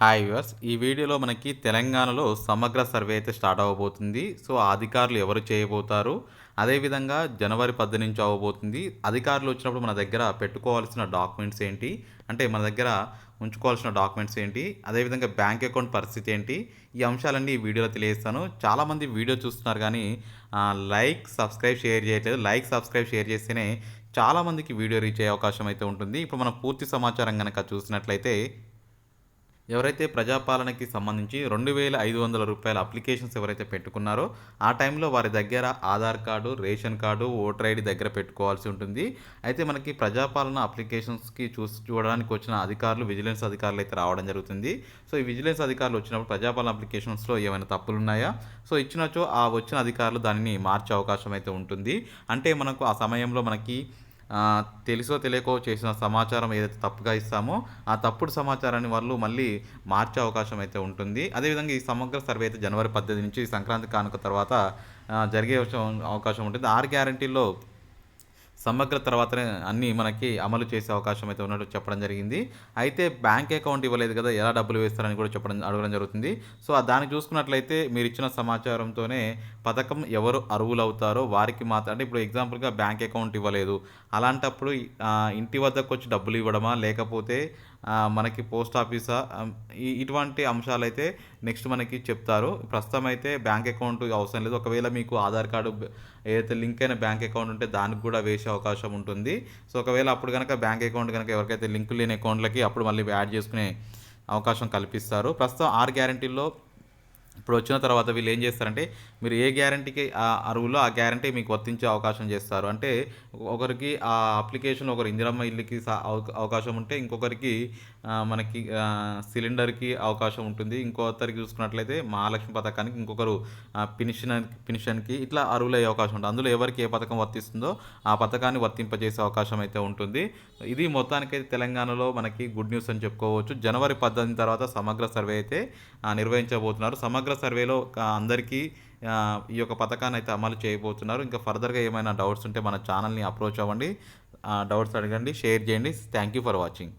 Hi viewers ఈ వీడియోలో మనకి తెలంగాణలో సమగ్ర సర్వే అయితే స్టార్ట్ అవ్వబోతుంది సో అధికారులు ఎవరు చేయబోతారు? అదేవిధంగా జనవరి పద్దెనిమిది నుంచి అవ్వబోతుంది అధికారులు వచ్చినప్పుడు మన దగ్గర పెట్టుకోవాల్సిన డాక్యుమెంట్స్ ఏంటి? అంటే మన దగ్గర ఉంచుకోవాల్సిన డాక్యుమెంట్స్ ఏంటి? అదేవిధంగా బ్యాంక్ అకౌంట్ పరిస్థితి ఏంటి? ఈ అంశాలన్నీ ఈ వీడియోలో తెలియజేస్తాను. చాలామంది వీడియో చూస్తున్నారు కానీ లైక్ సబ్స్క్రైబ్ షేర్ చేయట్లేదు. లైక్ సబ్స్క్రైబ్ షేర్ చేస్తేనే చాలామందికి వీడియో రీచ్ అయ్యే అవకాశం అయితే ఉంటుంది. ఇప్పుడు మనం పూర్తి సమాచారం కనుక చూసినట్లయితే ఎవరైతే ప్రజాపాలనకి సంబంధించి రెండు వేల ఐదు వందల రూపాయల అప్లికేషన్స్ ఎవరైతే పెట్టుకున్నారో ఆ టైంలో వారి దగ్గర Aadhaar card ration card voter ID దగ్గర పెట్టుకోవాల్సి ఉంటుంది. అయితే మనకి ప్రజాపాలన అప్లికేషన్స్కి చూసి చూడడానికి వచ్చిన అధికారులు విజిలెన్స్ అధికారులు అయితే రావడం జరుగుతుంది. సో ఈ విజిలెన్స్ అధికారులు వచ్చినప్పుడు ప్రజాపాలన అప్లికేషన్స్లో ఏమైనా తప్పులు ఉన్నాయా? సో ఇచ్చినచో ఆ వచ్చిన అధికారులు దానిని మార్చే అవకాశం అయితే ఉంటుంది. అంటే మనకు ఆ సమయంలో మనకి తెలుసో తెలియకో చేసిన సమాచారం ఏదైతే తప్పుగా ఇస్తామో ఆ తప్పుడు సమాచారాన్ని వాళ్ళు మళ్ళీ మార్చే అవకాశం అయితే ఉంటుంది. అదేవిధంగా ఈ సమగ్ర సర్వే అయితే జనవరి పద్దెనిమిది నుంచి సంక్రాంతి కానుక తర్వాత జరిగే అవకాశం- ఉంటుంది. ఆరు గ్యారంటీలో సమగ్ర తర్వాతనే అన్నీ మనకి అమలు చేసే అవకాశం అయితే ఉన్నట్టు చెప్పడం జరిగింది. అయితే బ్యాంక్ అకౌంట్ ఇవ్వలేదు కదా ఎలా డబ్బులు వేస్తారని కూడా చెప్పడం అడగడం జరుగుతుంది. సో ఆ దాన్ని చూసుకున్నట్లయితే మీరు ఇచ్చిన సమాచారంతోనే పథకం ఎవరు అరువులు అవుతారో వారికి మాత్రం అంటే ఇప్పుడు ఎగ్జాంపుల్గా బ్యాంక్ అకౌంట్ ఇవ్వలేదు. అలాంటప్పుడు ఇంటి వద్దకు వచ్చి డబ్బులు ఇవ్వడమా లేకపోతే మనకి పోస్ట్ ఆఫీసా ఈ ఇటువంటి అంశాలు అయితే నెక్స్ట్ మనకి చెప్తారు. ప్రస్తుతం అయితే బ్యాంక్ అకౌంట్ అవసరం లేదు. ఒకవేళ మీకు ఆధార్ కార్డు ఏదైతే లింక్ అయిన బ్యాంక్ అకౌంట్ ఉంటే దానికి కూడా వేసే అవకాశం ఉంటుంది. సో ఒకవేళ అప్పుడు కనుక బ్యాంక్ అకౌంట్ కనుక ఎవరికైతే లింక్ లేని అకౌంట్లకి అప్పుడు మళ్ళీ యాడ్ చేసుకునే అవకాశం కల్పిస్తారు. ప్రస్తుతం ఆరు గ్యారంటీల్లో ఇప్పుడు వచ్చిన తర్వాత వీళ్ళు ఏం చేస్తారంటే మీరు ఏ గ్యారంటీకి అరువులో ఆ గ్యారంటీ మీకు వర్తించే అవకాశం చేస్తారు. అంటే ఒకరికి ఆ అప్లికేషన్ ఒకరు ఇందిరమ్మ ఇల్లుకి అవకాశం ఉంటే ఇంకొకరికి మనకి సిలిండర్కి అవకాశం ఉంటుంది. ఇంకొకరికి చూసుకున్నట్లయితే మహాలక్ష్మి పథకానికి ఇంకొకరు పినిషన్ పెన్షన్ పెన్షన్కి ఇట్లా అరువులయ్యే అవకాశం ఉంటుంది. అందులో ఎవరికి ఏ పథకం వర్తిస్తుందో ఆ పథకాన్ని వర్తింపజేసే అవకాశం అయితే ఉంటుంది. ఇది మొత్తానికైతే తెలంగాణలో మనకి గుడ్ న్యూస్ అని చెప్పుకోవచ్చు. జనవరి పద్దెనిమిది తర్వాత సమగ్ర సర్వే అయితే నిర్వహించబోతున్నారు. సమగ్ర సర్వేలో అందరికీ ఈ యొక్క పథకాన్ని అయితే అమలు చేయబోతున్నారు. ఇంకా ఫర్దర్గా ఏమైనా డౌట్స్ ఉంటే మన ఛానల్ని అప్రోచ్ అవ్వండి. డౌట్స్ అడగండి షేర్ చేయండి. Thank you for watching.